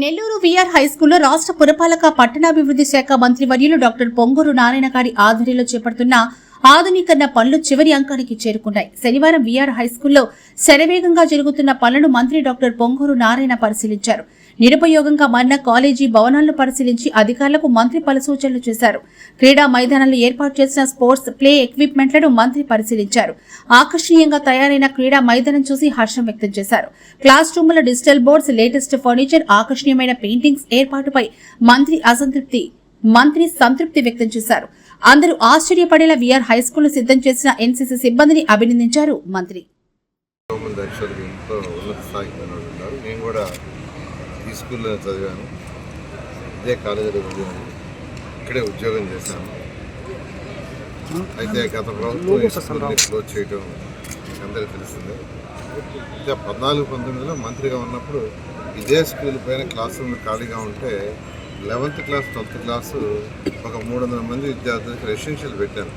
Nellore VR హైస్కూల్లో రాష్ట్ర పురపాలక పట్టణాభివృద్ధి శాఖ మంత్రి వర్యులు డాక్టర్ పొంగూరు నారాయణ గారి ఆధ్వర్యంలో చేపడుతున్న ఆధునీకరణ పనులు చివరి అంకానికి చేరుకున్నాయి. శనివారం విఆర్ హైస్కూల్లో శరవేగంగా జరుగుతున్న పనులను మంత్రి డాక్టర్ పొంగూరు నారాయణ పరిశీలించారు. నిరుపయోగంగా మారిన కాలేజీ భవనాలను పరిశీలించి అధికారులకు మంత్రి పలు సూచనలు చేశారు. క్రీడా మైదానాలు ఏర్పాటు చేసిన స్పోర్ట్స్ ప్లే ఎక్విప్మెంట్లను మంత్రి పరిశీలించారు. ఆకర్షణీయంగా తయారైన క్రీడా మైదానం చూసి హర్షం వ్యక్తం చేశారు. క్లాస్ రూముల డిజిటల్ బోర్డ్స్ లేటెస్ట్ ఫర్నిచర్ ఆకర్షణీయమైన పెయింటింగ్స్ ఏర్పాటుపై మంత్రి అసంతృప్తి మంత్రి సంతృప్తి వ్యక్తం చేశారు. అందరూ ఆశ్చర్యపడేలా విఆర్ హై స్కూల్ సిద్ధం చేసిన ఎన్సీసీ సిబ్బందిని అభినందించారు మంత్రి. నేను కూడా ఈ స్కూల్లో చదివాను. ఇదే కాలేజీలో చదివాను. ఇక్కడే ఉద్యోగం చేశాను. అయితే గత ప్రభుత్వం క్లోజ్ చేయడం అందరికీ తెలిసిందే అయితే పద్నాలుగు పంతొమ్మిదిలో మంత్రిగా ఉన్నప్పుడు ఇదే స్కూల్ పైన క్లాస్ రూమ్లు ఖాళీగా ఉంటే లెవెంత్ క్లాస్ ట్వెల్త్ క్లాసు ఒక మూడు వందల మంది విద్యార్థులకు రెసిడెన్షియల్ పెట్టాను.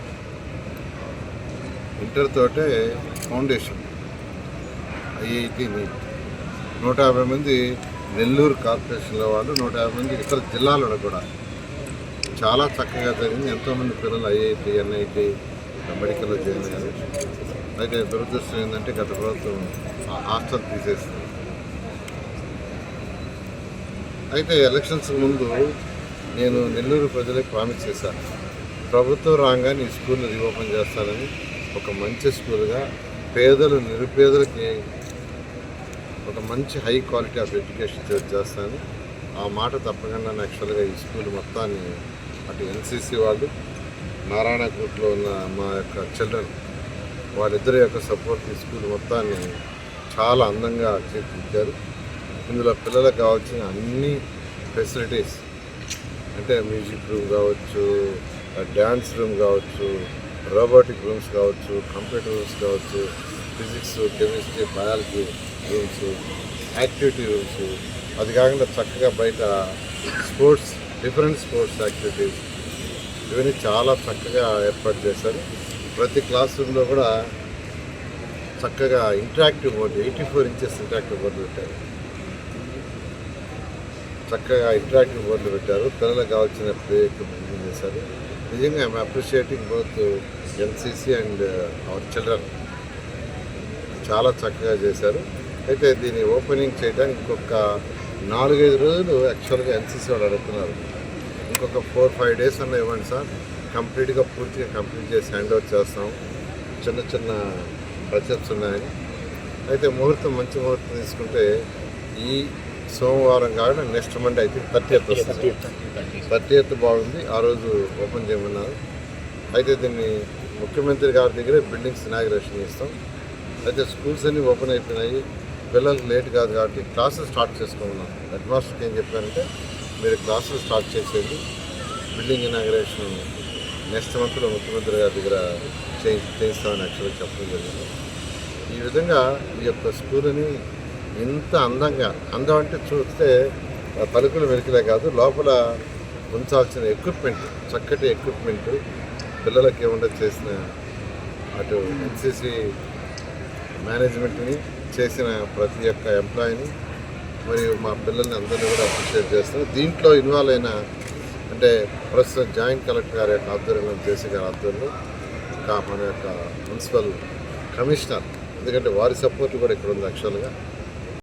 ఇంటర్ తోటే ఫౌండేషన్ ఐఐటి నీట్. నూట యాభై మంది నెల్లూరు కార్పొరేషన్లో వాళ్ళు నూట యాభై మంది ఇతర జిల్లాలలో కూడా చాలా చక్కగా జరిగింది. ఎంతోమంది పిల్లలు ఐఐటి ఎన్ఐటి మెడికల్లో జాయిన్ అయితే దురదృష్టం ఏంటంటే గత ప్రభుత్వం హాస్టల్ తీసేసింది. అయితే ఎలక్షన్స్ ముందు నేను నెల్లూరు ప్రజలకు ప్రామిస్ చేశాను. ప్రభుత్వం రాగానే ఈ స్కూల్ని రీఓపెన్ చేస్తానని ఒక మంచి స్కూల్గా పేదలు నిరుపేదలకి ఒక మంచి హై క్వాలిటీ ఆఫ్ ఎడ్యుకేషన్ చేస్తాను. ఆ మాట తప్పకుండా యాక్చువల్గా ఈ స్కూల్ మొత్తాన్ని అటు ఎన్సీసీ వాళ్ళు నారాయణ గ్రూప్లో ఉన్న మా యొక్క చిల్డ్రన్ వాళ్ళిద్దరి యొక్క సపోర్ట్ ఈ స్కూల్ మొత్తాన్ని చాలా అందంగా తీర్చిదిద్దారు ఇందులో పిల్లలకు కావాల్సిన అన్ని ఫెసిలిటీస్ అంటే మ్యూజిక్ రూమ్ కావచ్చు డ్యాన్స్ రూమ్ కావచ్చు రోబోటిక్ రూమ్స్ కావచ్చు కంప్యూటర్ రూమ్స్ కావచ్చు physics chemistry biology rooms activity rooms అది కాకుండా చక్కగా బయట స్పోర్ట్స్ డిఫరెంట్ స్పోర్ట్స్ యాక్టివిటీస్ ఇవన్నీ చాలా చక్కగా ఏర్పాటు చేశారు. ప్రతి క్లాస్ రూమ్లో కూడా చక్కగా interactive board eighty four inches interactive board పెట్టారు. చక్కగా ఇంటరాక్టివ్ బోర్డులు పెట్టారు. పిల్లలకు కావాల్సిన ప్లే ఎక్విప్మెంట్ చేశారు. నిజంగా I'm appreciating both NCC and our children. చాలా చక్కగా చేశారు. అయితే దీన్ని ఓపెనింగ్ చేయడానికి ఇంకొక నాలుగైదు రోజులు యాక్చువల్గా ఎన్సీసీ వాళ్ళు అడుగుతున్నారు. ఇంకొక ఫోర్ ఫైవ్ డేస్ అన్న ఇవ్వండి సార్. కంప్లీట్గా పూర్తిగా కంప్లీట్ చేసి హ్యాండ్ ఓవర్ చేస్తాం. చిన్న చిన్న బడ్జెట్స్ ఉన్నాయని అయితే ముహూర్తం మంచి ముహూర్తం తీసుకుంటే ఈ సోమవారం కాకుండా నెక్స్ట్ మండే అయితే థర్టీ ఎయిత్ వస్తుంది థర్టీ ఎయిత్ బాగుంది. ఆ రోజు ఓపెన్ చేయమన్నారు. అయితే దీన్ని ముఖ్యమంత్రి గారి దగ్గరే బిల్డింగ్స్ ఇనాగ్రేషన్ చేస్తాం. అయితే స్కూల్స్ అన్నీ ఓపెన్ అయిపోయినాయి. పిల్లలకు లేట్ కాదు కాబట్టి క్లాసెస్ స్టార్ట్ చేసుకోమన్నాను హెడ్ మాస్టర్కి ఏం చెప్పారంటే మీరు క్లాసెస్ స్టార్ట్ చేసేది బిల్డింగ్ ఇనాగ్రేషన్ నెక్స్ట్ మంత్లో ముఖ్యమంత్రి గారి దగ్గర చేయి చేయిస్తామని యాక్చువల్గా చెప్పడం జరిగింది. ఈ విధంగా ఈ యొక్క స్కూల్ని ఇంత అందంగా అందం అంటే చూస్తే ఆ తలుపులు వెలికిలే కాదు లోపల ఉంచాల్సిన ఎక్విప్మెంట్ చక్కటి ఎక్విప్మెంట్ పిల్లలకి ఏముండదు చేసిన అటు ఎన్సీసీ మేనేజ్మెంట్ని చేసిన ప్రతి ఒక్క ఎంప్లాయీని మరియు మా పిల్లల్ని అందరినీ కూడా అప్రిషియేట్ చేస్తాను దీంట్లో ఇన్వాల్వ్ అయిన అంటే ప్రస్తుతం జాయింట్ కలెక్టర్ గారి యొక్క ఆధ్వర్యంలో జేసీ గారి ఆధ్వర్యంలో మన యొక్క మున్సిపల్ కమిషనర్ ఎందుకంటే వారి సపోర్ట్ కూడా ఇక్కడ ఉంది యాక్చువల్గా